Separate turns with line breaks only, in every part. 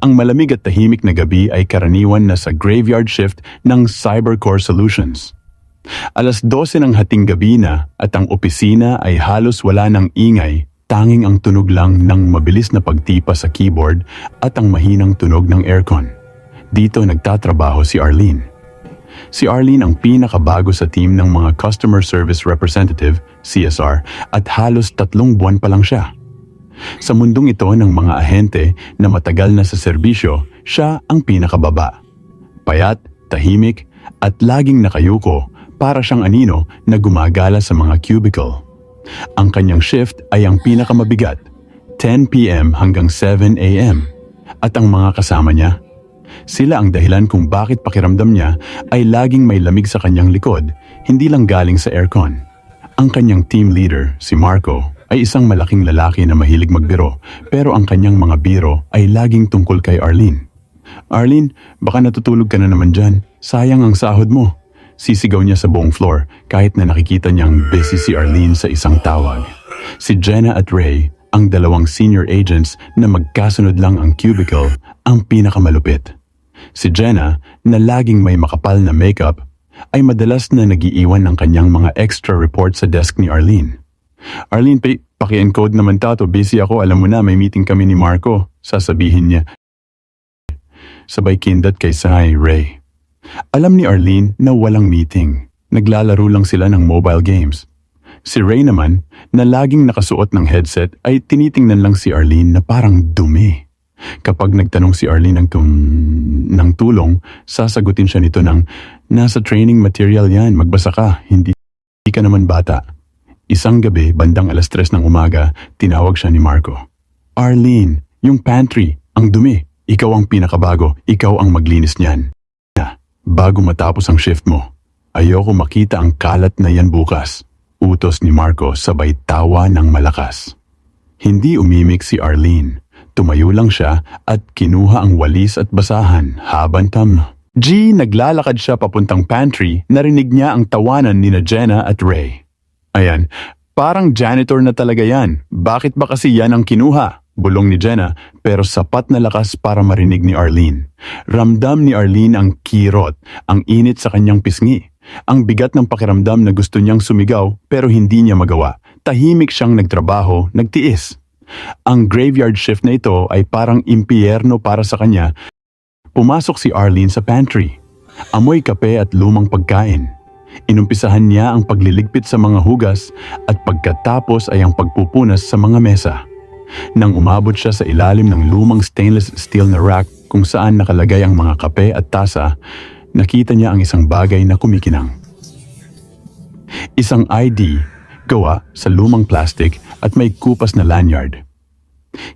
Ang malamig at tahimik na gabi ay karaniwan na sa graveyard shift ng Cybercore Solutions. Alas 12 ng hating gabi na at ang opisina ay halos wala ng ingay, tanging ang tunog lang ng mabilis na pagtipa sa keyboard at ang mahinang tunog ng aircon. Dito nagtatrabaho si Arlene. Si Arlene ang pinakabago sa team ng mga Customer Service Representative, CSR, at halos tatlong buwan pa lang siya. Sa mundong ito ng mga ahente na matagal na sa serbisyo, siya ang pinakababa. Payat, tahimik, at laging nakayuko para siyang anino na gumagala sa mga cubicle. Ang kanyang shift ay ang pinakamabigat, 10pm hanggang 7am. At ang mga kasama niya, sila ang dahilan kung bakit pakiramdam niya ay laging may lamig sa kanyang likod, hindi lang galing sa aircon. Ang kanyang team leader, si Marco, ay isang malaking lalaki na mahilig magbiro, pero ang kanyang mga biro ay laging tungkol kay Arlene. Arlene, baka natutulog ka na naman dyan. Sayang ang sahod mo. Sisigaw niya sa buong floor kahit na nakikita niyang busy si Arlene sa isang tawag. Si Jenna at Ray, ang dalawang senior agents na magkasunod lang ang cubicle, ang pinakamalupit. Si Jenna, na laging may makapal na makeup, ay madalas na nagiiwan ng kanyang mga extra report sa desk ni Arlene. Arlene, pa- paki-encode naman tato, busy ako, alam mo na may meeting kami ni Marco, sasabihin niya. Sabay kindat kay Sai Ray. Alam ni Arlene na walang meeting. Naglalaro lang sila ng mobile games. Si Ray naman, na laging nakasuot ng headset, ay tinitingnan lang si Arlene na parang dumi. Kapag nagtanong si Arlene ng, tum- ng tulong, sasagutin siya nito ng, Nasa training material yan, magbasa ka, hindi, hindi ka naman bata. Isang gabi, bandang alas tres ng umaga, tinawag siya ni Marco. Arlene, yung pantry, ang dumi. Ikaw ang pinakabago, ikaw ang maglinis niyan. Na, bago matapos ang shift mo, ayoko makita ang kalat na yan bukas. Utos ni Marco sabay tawa ng malakas. Hindi umimik si Arlene. Tumayo lang siya at kinuha ang walis at basahan habang tam. G, naglalakad siya papuntang pantry, narinig niya ang tawanan ni na Jenna at Ray. Ayan, parang janitor na talaga yan. Bakit ba kasi yan ang kinuha? Bulong ni Jenna, pero sapat na lakas para marinig ni Arlene. Ramdam ni Arlene ang kirot, ang init sa kanyang pisngi. Ang bigat ng pakiramdam na gusto niyang sumigaw pero hindi niya magawa. Tahimik siyang nagtrabaho, nagtiis. Ang graveyard shift na ito ay parang impyerno para sa kanya. Pumasok si Arlene sa pantry. Amoy kape at lumang pagkain. Inumpisahan niya ang pagliligpit sa mga hugas at pagkatapos ay ang pagpupunas sa mga mesa. Nang umabot siya sa ilalim ng lumang stainless steel na rack kung saan nakalagay ang mga kape at tasa, nakita niya ang isang bagay na kumikinang. Isang ID, gawa sa lumang plastic at may kupas na lanyard.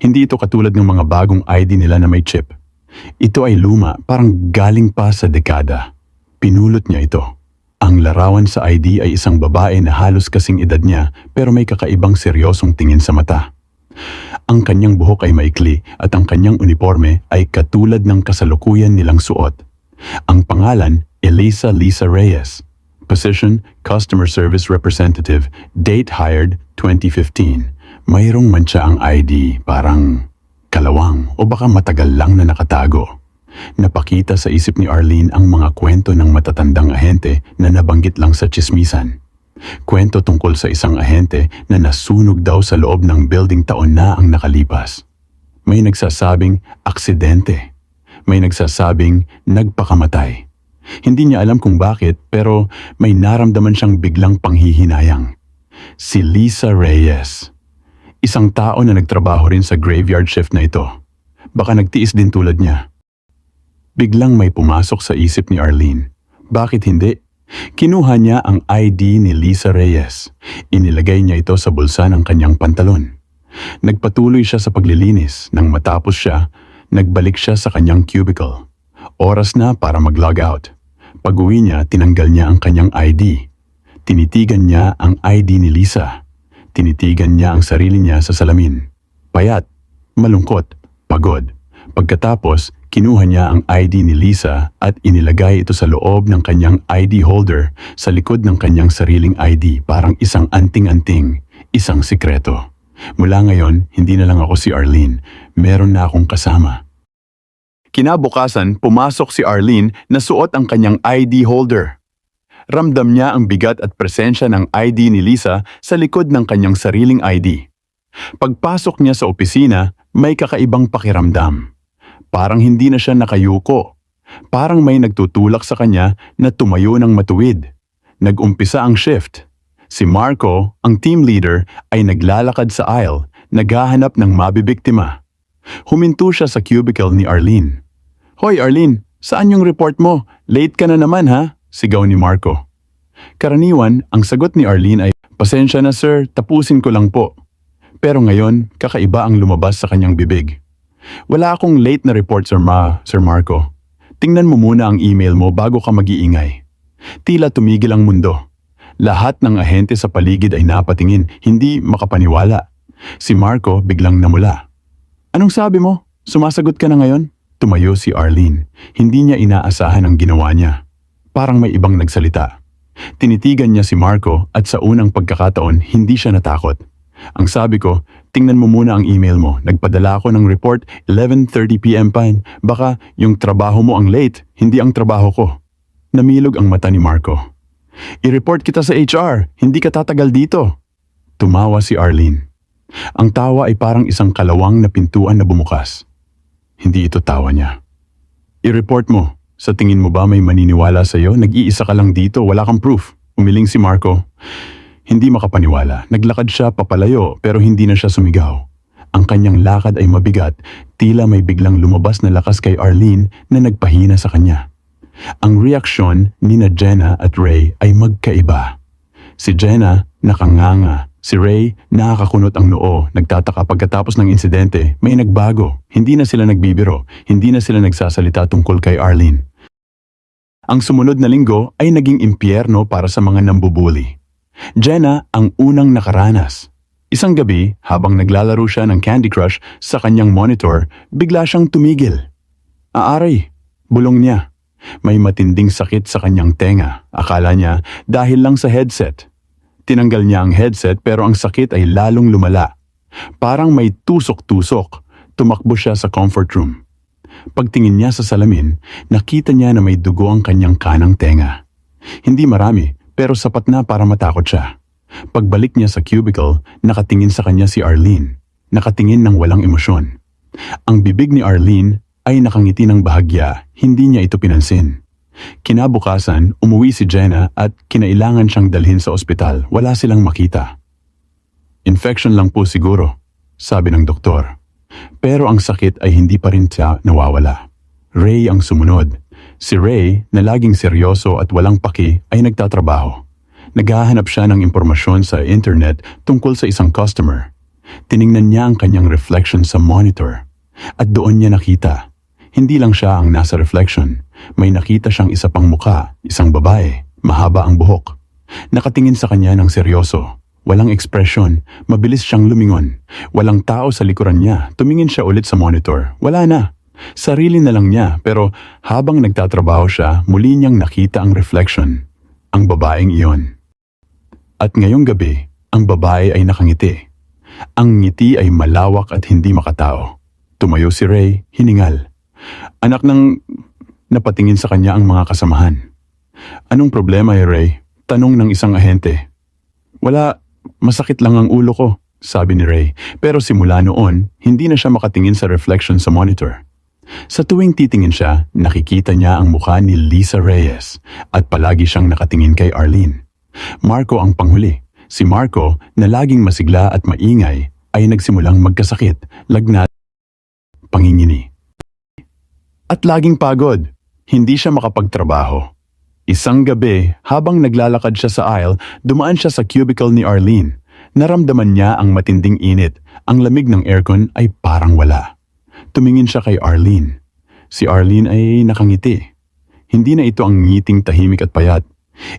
Hindi ito katulad ng mga bagong ID nila na may chip. Ito ay luma, parang galing pa sa dekada. Pinulot niya ito. Ang larawan sa ID ay isang babae na halos kasing edad niya pero may kakaibang seryosong tingin sa mata. Ang kanyang buhok ay maikli at ang kanyang uniforme ay katulad ng kasalukuyan nilang suot. Ang pangalan, Elisa Lisa Reyes. Position, Customer Service Representative. Date hired, 2015. Mayroong mancha ang ID, parang kalawang o baka matagal lang na nakatago. Napakita sa isip ni Arlene ang mga kwento ng matatandang ahente na nabanggit lang sa chismisan. Kwento tungkol sa isang ahente na nasunog daw sa loob ng building taon na ang nakalipas. May nagsasabing aksidente. May nagsasabing nagpakamatay. Hindi niya alam kung bakit pero may naramdaman siyang biglang panghihinayang. Si Lisa Reyes. Isang tao na nagtrabaho rin sa graveyard shift na ito. Baka nagtiis din tulad niya. Biglang may pumasok sa isip ni Arlene. Bakit hindi? Kinuha niya ang ID ni Lisa Reyes. Inilagay niya ito sa bulsa ng kanyang pantalon. Nagpatuloy siya sa paglilinis. Nang matapos siya, nagbalik siya sa kanyang cubicle. Oras na para mag-log out. Pag-uwi niya, tinanggal niya ang kanyang ID. Tinitigan niya ang ID ni Lisa. Tinitigan niya ang sarili niya sa salamin. Payat, malungkot, pagod. Pagkatapos, kinuha niya ang ID ni Lisa at inilagay ito sa loob ng kanyang ID holder sa likod ng kanyang sariling ID parang isang anting-anting, isang sikreto. Mula ngayon, hindi na lang ako si Arlene. Meron na akong kasama. Kinabukasan, pumasok si Arlene na suot ang kanyang ID holder. Ramdam niya ang bigat at presensya ng ID ni Lisa sa likod ng kanyang sariling ID. Pagpasok niya sa opisina, may kakaibang pakiramdam. Parang hindi na siya nakayuko. Parang may nagtutulak sa kanya na tumayo ng matuwid. Nag-umpisa ang shift. Si Marco, ang team leader, ay naglalakad sa aisle, naghahanap ng mabibiktima. Huminto siya sa cubicle ni Arlene. Hoy Arlene, saan yung report mo? Late ka na naman ha? Sigaw ni Marco. Karaniwan, ang sagot ni Arlene ay, Pasensya na sir, tapusin ko lang po. Pero ngayon, kakaiba ang lumabas sa kanyang bibig. Wala akong late na report sir ma, Sir Marco. Tingnan mo muna ang email mo bago ka mag-iingay. Tila tumigil ang mundo. Lahat ng ahente sa paligid ay napatingin, hindi makapaniwala. Si Marco biglang namula. Anong sabi mo? Sumasagot ka na ngayon? Tumayo si Arlene. Hindi niya inaasahan ang ginawa niya. Parang may ibang nagsalita. Tinitigan niya si Marco at sa unang pagkakataon hindi siya natakot. Ang sabi ko, tingnan mo muna ang email mo. Nagpadala ako ng report 11.30pm pa. Baka yung trabaho mo ang late, hindi ang trabaho ko. Namilog ang mata ni Marco. I-report kita sa HR, hindi ka tatagal dito. Tumawa si Arlene. Ang tawa ay parang isang kalawang na pintuan na bumukas. Hindi ito tawa niya. I-report mo. Sa tingin mo ba may maniniwala sa iyo? Nag-iisa ka lang dito, wala kang proof. Umiling si Marco. Hindi makapaniwala. Naglakad siya papalayo pero hindi na siya sumigaw. Ang kanyang lakad ay mabigat, tila may biglang lumabas na lakas kay Arlene na nagpahina sa kanya. Ang reaksyon ni na Jenna at Ray ay magkaiba. Si Jenna nakanganga, si Ray nakakakunot ang noo, nagtataka pagkatapos ng insidente, may nagbago. Hindi na sila nagbibiro, hindi na sila nagsasalita tungkol kay Arlene. Ang sumunod na linggo ay naging impyerno para sa mga nambubuli. Jenna ang unang nakaranas. Isang gabi, habang naglalaro siya ng Candy Crush sa kanyang monitor, bigla siyang tumigil. Aaray, bulong niya. May matinding sakit sa kanyang tenga. Akala niya dahil lang sa headset. Tinanggal niya ang headset pero ang sakit ay lalong lumala. Parang may tusok-tusok. Tumakbo siya sa comfort room. Pagtingin niya sa salamin, nakita niya na may dugo ang kanyang kanang tenga. Hindi marami, pero sapat na para matakot siya. Pagbalik niya sa cubicle, nakatingin sa kanya si Arlene. Nakatingin ng walang emosyon. Ang bibig ni Arlene ay nakangiti ng bahagya, hindi niya ito pinansin. Kinabukasan, umuwi si Jenna at kinailangan siyang dalhin sa ospital. Wala silang makita. Infection lang po siguro, sabi ng doktor. Pero ang sakit ay hindi pa rin siya nawawala. Ray ang sumunod. Si Ray, na laging seryoso at walang paki, ay nagtatrabaho. Naghahanap siya ng impormasyon sa internet tungkol sa isang customer. Tiningnan niya ang kanyang reflection sa monitor. At doon niya nakita. Hindi lang siya ang nasa reflection. May nakita siyang isa pang muka, isang babae, mahaba ang buhok. Nakatingin sa kanya ng seryoso. Walang ekspresyon, mabilis siyang lumingon. Walang tao sa likuran niya. Tumingin siya ulit sa monitor. Wala na. Sarili na lang niya pero habang nagtatrabaho siya, muli niyang nakita ang reflection. Ang babaeng iyon. At ngayong gabi, ang babae ay nakangiti. Ang ngiti ay malawak at hindi makatao. Tumayo si Ray, hiningal. Anak ng napatingin sa kanya ang mga kasamahan. Anong problema eh, Ray? Tanong ng isang ahente. Wala, masakit lang ang ulo ko, sabi ni Ray. Pero simula noon, hindi na siya makatingin sa reflection sa monitor. Sa tuwing titingin siya, nakikita niya ang mukha ni Lisa Reyes at palagi siyang nakatingin kay Arlene. Marco ang panghuli. Si Marco, na laging masigla at maingay, ay nagsimulang magkasakit, lagnat, pangingini. At laging pagod. Hindi siya makapagtrabaho. Isang gabi, habang naglalakad siya sa aisle, dumaan siya sa cubicle ni Arlene. Naramdaman niya ang matinding init. Ang lamig ng aircon ay parang wala. Tumingin siya kay Arlene. Si Arlene ay nakangiti. Hindi na ito ang ngiting tahimik at payat.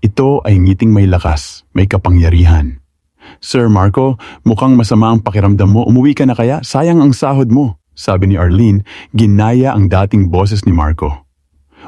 Ito ay ngiting may lakas, may kapangyarihan. Sir Marco, mukhang masama ang pakiramdam mo. Umuwi ka na kaya? Sayang ang sahod mo. Sabi ni Arlene, ginaya ang dating boses ni Marco.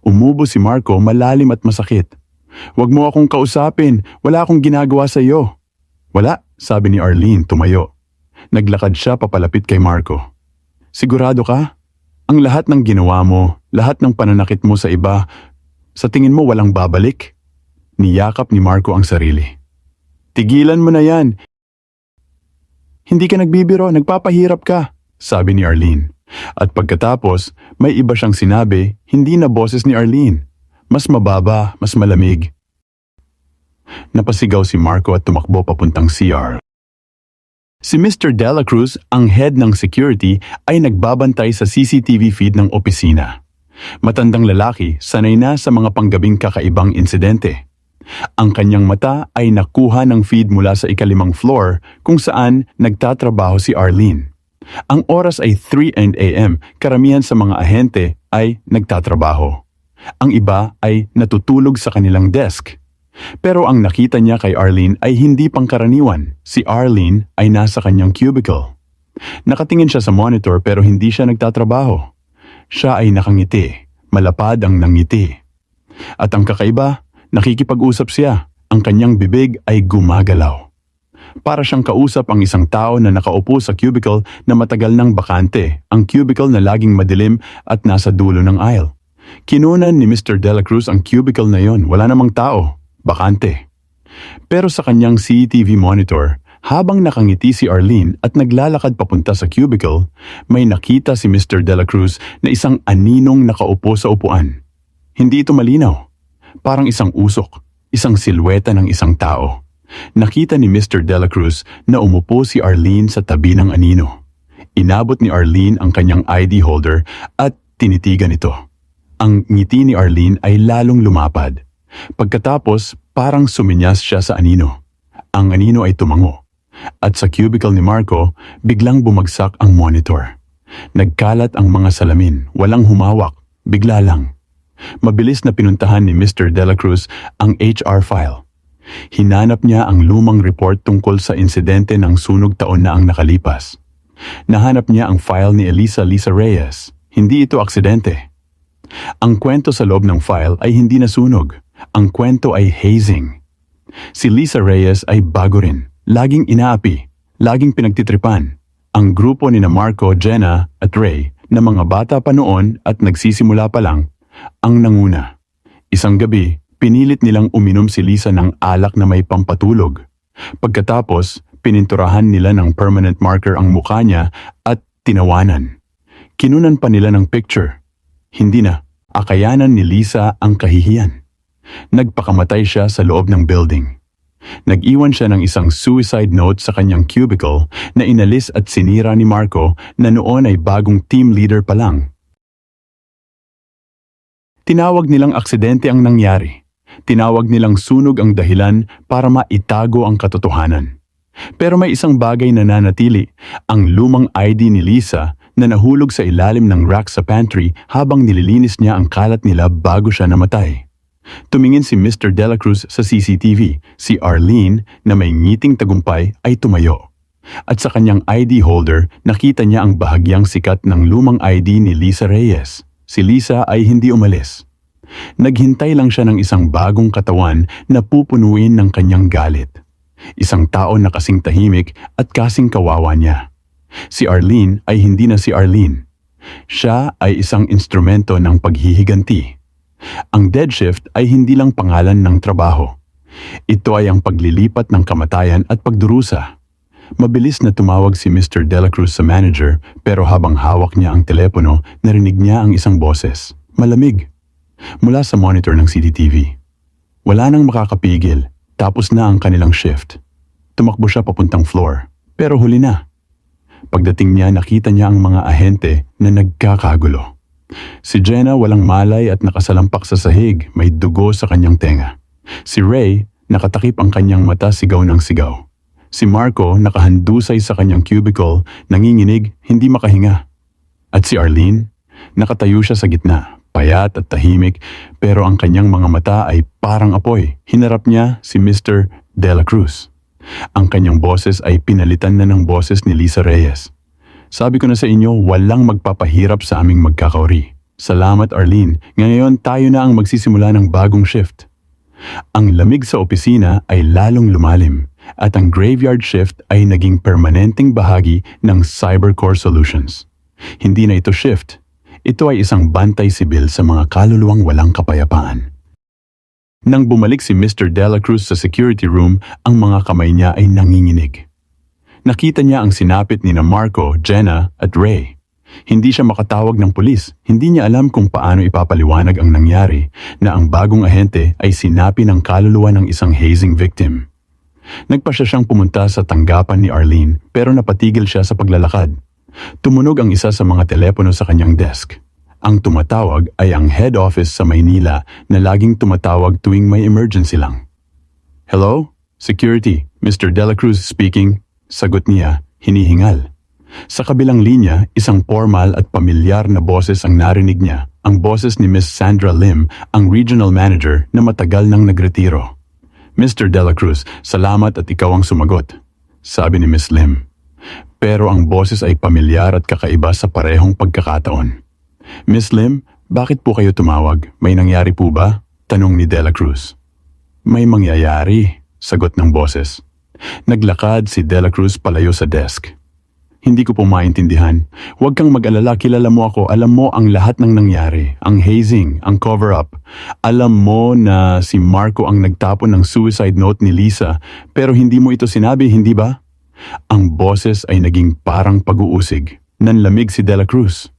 Umubo si Marco malalim at masakit. Huwag mo akong kausapin, wala akong ginagawa sa iyo. Wala, sabi ni Arlene, tumayo. Naglakad siya papalapit kay Marco. Sigurado ka? Ang lahat ng ginawa mo, lahat ng pananakit mo sa iba, sa tingin mo walang babalik? Niyakap ni Marco ang sarili. Tigilan mo na yan. Hindi ka nagbibiro, nagpapahirap ka, sabi ni Arlene. At pagkatapos, may iba siyang sinabi, hindi na boses ni Arlene. Mas mababa, mas malamig. Napasigaw si Marco at tumakbo papuntang CR. Si Mr. Dela Cruz, ang head ng security, ay nagbabantay sa CCTV feed ng opisina. Matandang lalaki, sanay na sa mga panggabing kakaibang insidente. Ang kanyang mata ay nakuha ng feed mula sa ikalimang floor kung saan nagtatrabaho si Arlene. Ang oras ay 3 and AM, karamihan sa mga ahente ay nagtatrabaho. Ang iba ay natutulog sa kanilang desk. Pero ang nakita niya kay Arlene ay hindi pangkaraniwan. Si Arlene ay nasa kanyang cubicle. Nakatingin siya sa monitor pero hindi siya nagtatrabaho. Siya ay nakangiti, malapad ang nangiti. At ang kakaiba, nakikipag-usap siya. Ang kanyang bibig ay gumagalaw. Para siyang kausap ang isang tao na nakaupo sa cubicle na matagal nang bakante, ang cubicle na laging madilim at nasa dulo ng aisle. Kinunan ni Mr. Dela Cruz ang cubicle na yon, wala namang tao, bakante. Pero sa kanyang CCTV monitor, habang nakangiti si Arlene at naglalakad papunta sa cubicle, may nakita si Mr. Dela Cruz na isang aninong nakaupo sa upuan. Hindi ito malinaw. Parang isang usok, isang silweta ng isang tao. Nakita ni Mr. Dela Cruz na umupo si Arlene sa tabi ng anino. Inabot ni Arlene ang kanyang ID holder at tinitigan ito. Ang ngiti ni Arlene ay lalong lumapad. Pagkatapos, parang suminyas siya sa anino. Ang anino ay tumango. At sa cubicle ni Marco, biglang bumagsak ang monitor. Nagkalat ang mga salamin, walang humawak, bigla lang. Mabilis na pinuntahan ni Mr. Dela Cruz ang HR file. Hinanap niya ang lumang report tungkol sa insidente ng sunog taon na ang nakalipas. Nahanap niya ang file ni Elisa Lisa Reyes. Hindi ito aksidente. Ang kwento sa loob ng file ay hindi nasunog. Ang kwento ay hazing. Si Lisa Reyes ay bago rin. Laging inaapi. Laging pinagtitripan. Ang grupo ni na Marco, Jenna at Ray na mga bata pa noon at nagsisimula pa lang ang nanguna. Isang gabi, pinilit nilang uminom si Lisa ng alak na may pampatulog. Pagkatapos, pininturahan nila ng permanent marker ang mukha niya at tinawanan. Kinunan pa nila ng picture. Hindi na, akayanan ni Lisa ang kahihiyan. Nagpakamatay siya sa loob ng building. Nag-iwan siya ng isang suicide note sa kanyang cubicle na inalis at sinira ni Marco na noon ay bagong team leader pa lang. Tinawag nilang aksidente ang nangyari. Tinawag nilang sunog ang dahilan para maitago ang katotohanan. Pero may isang bagay na nanatili, ang lumang ID ni Lisa na nahulog sa ilalim ng rack sa pantry habang nililinis niya ang kalat nila bago siya namatay. Tumingin si Mr. Dela Cruz sa CCTV. Si Arlene, na may ngiting tagumpay, ay tumayo. At sa kanyang ID holder, nakita niya ang bahagyang sikat ng lumang ID ni Lisa Reyes. Si Lisa ay hindi umalis. Naghintay lang siya ng isang bagong katawan na pupunuin ng kanyang galit. Isang tao na kasing tahimik at kasing kawawa niya. Si Arlene ay hindi na si Arlene. Siya ay isang instrumento ng paghihiganti. Ang dead shift ay hindi lang pangalan ng trabaho. Ito ay ang paglilipat ng kamatayan at pagdurusa. Mabilis na tumawag si Mr. Dela Cruz sa manager pero habang hawak niya ang telepono, narinig niya ang isang boses. Malamig. Mula sa monitor ng CCTV. Wala nang makakapigil, tapos na ang kanilang shift. Tumakbo siya papuntang floor, pero huli na. Pagdating niya nakita niya ang mga ahente na nagkakagulo. Si Jenna walang malay at nakasalampak sa sahig, may dugo sa kanyang tenga. Si Ray, nakatakip ang kanyang mata sigaw ng sigaw. Si Marco nakahandusay sa kanyang cubicle, nanginginig, hindi makahinga. At si Arlene, nakatayo siya sa gitna, payat at tahimik, pero ang kanyang mga mata ay parang apoy. Hinarap niya si Mr. Dela Cruz. Ang kanyang boses ay pinalitan na ng boses ni Lisa Reyes. Sabi ko na sa inyo, walang magpapahirap sa aming magkakauri. Salamat Arlene, ngayon tayo na ang magsisimula ng bagong shift. Ang lamig sa opisina ay lalong lumalim at ang graveyard shift ay naging permanenteng bahagi ng Cybercore Solutions. Hindi na ito shift, ito ay isang bantay sibil sa mga kaluluwang walang kapayapaan. Nang bumalik si Mr. Dela Cruz sa security room, ang mga kamay niya ay nanginginig. Nakita niya ang sinapit ni na Marco, Jenna at Ray. Hindi siya makatawag ng pulis. Hindi niya alam kung paano ipapaliwanag ang nangyari na ang bagong ahente ay sinapi ng kaluluwa ng isang hazing victim. Nagpa siya siyang pumunta sa tanggapan ni Arlene pero napatigil siya sa paglalakad. Tumunog ang isa sa mga telepono sa kanyang desk. Ang tumatawag ay ang head office sa Maynila na laging tumatawag tuwing may emergency lang. Hello? Security, Mr. Dela Cruz speaking. Sagot niya, hinihingal. Sa kabilang linya, isang formal at pamilyar na boses ang narinig niya, ang boses ni Miss Sandra Lim, ang regional manager na matagal nang nagretiro. Mr. Dela Cruz, salamat at ikaw ang sumagot, sabi ni Miss Lim. Pero ang boses ay pamilyar at kakaiba sa parehong pagkakataon. Miss Lim, bakit po kayo tumawag? May nangyari po ba? Tanong ni Dela Cruz. May mangyayari, sagot ng boses. Naglakad si Dela Cruz palayo sa desk. Hindi ko po maintindihan. Huwag kang mag-alala, kilala mo ako. Alam mo ang lahat ng nangyari. Ang hazing, ang cover-up. Alam mo na si Marco ang nagtapon ng suicide note ni Lisa, pero hindi mo ito sinabi, hindi ba? Ang boses ay naging parang pag-uusig. Nanlamig si Dela Cruz.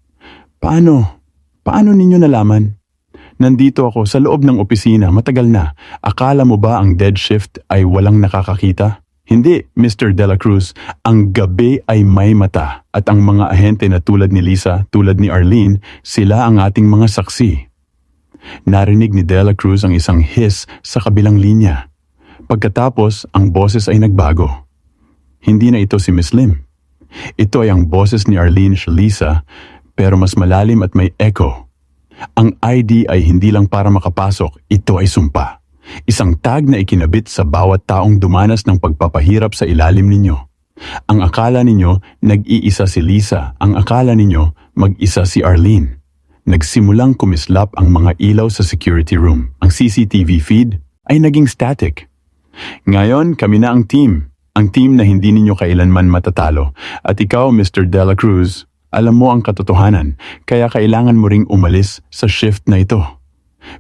Paano? Paano ninyo nalaman? Nandito ako sa loob ng opisina matagal na. Akala mo ba ang dead shift ay walang nakakakita? Hindi, Mr. De La Cruz. Ang gabi ay may mata at ang mga ahente na tulad ni Lisa, tulad ni Arlene, sila ang ating mga saksi. Narinig ni De La Cruz ang isang hiss sa kabilang linya. Pagkatapos, ang boses ay nagbago. Hindi na ito si Miss Lim. Ito ay ang boses ni Arlene Shalisa pero mas malalim at may echo. Ang ID ay hindi lang para makapasok, ito ay sumpa. Isang tag na ikinabit sa bawat taong dumanas ng pagpapahirap sa ilalim ninyo. Ang akala ninyo, nag-iisa si Lisa. Ang akala ninyo, mag-isa si Arlene. Nagsimulang kumislap ang mga ilaw sa security room. Ang CCTV feed ay naging static. Ngayon, kami na ang team. Ang team na hindi ninyo kailanman matatalo. At ikaw, Mr. Dela Cruz, alam mo ang katotohanan, kaya kailangan mo ring umalis sa shift na ito.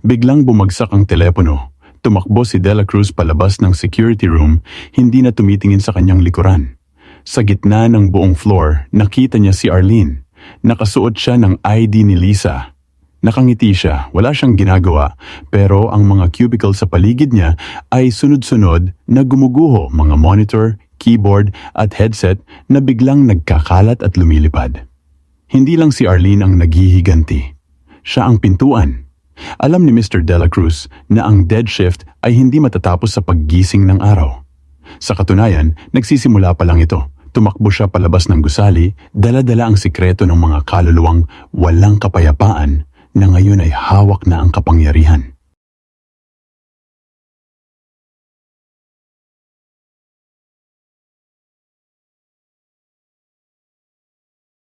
Biglang bumagsak ang telepono. Tumakbo si Dela Cruz palabas ng security room, hindi na tumitingin sa kanyang likuran. Sa gitna ng buong floor, nakita niya si Arlene. Nakasuot siya ng ID ni Lisa. Nakangiti siya, wala siyang ginagawa, pero ang mga cubicle sa paligid niya ay sunod-sunod na gumuguho mga monitor, keyboard at headset na biglang nagkakalat at lumilipad. Hindi lang si Arlene ang naghihiganti. Siya ang pintuan. Alam ni Mr. Dela Cruz na ang dead shift ay hindi matatapos sa paggising ng araw. Sa katunayan, nagsisimula pa lang ito. Tumakbo siya palabas ng gusali, dala-dala ang sikreto ng mga kaluluwang walang kapayapaan na ngayon ay hawak na ang kapangyarihan.